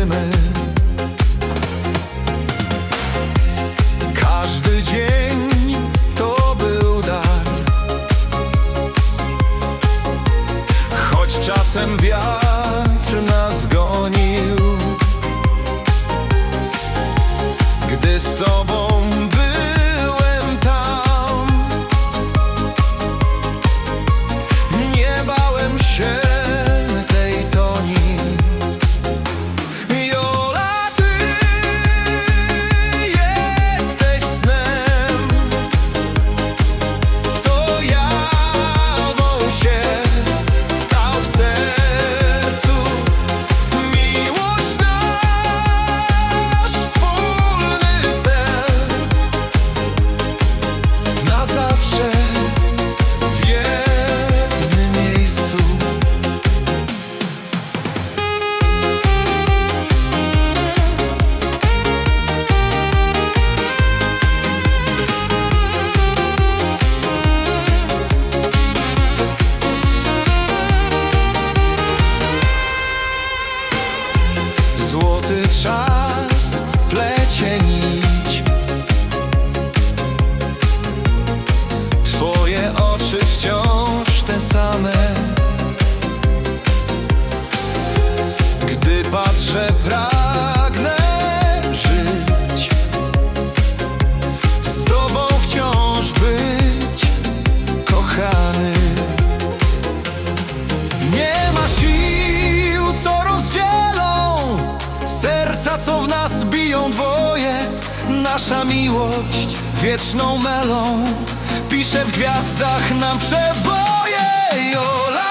swimming złoty czas plecie nić. Twoje oczy wciąż te same. Gdy patrzę prawie Nasza miłość wieczną melą. Pisze w gwiazdach nam przeboje Jola.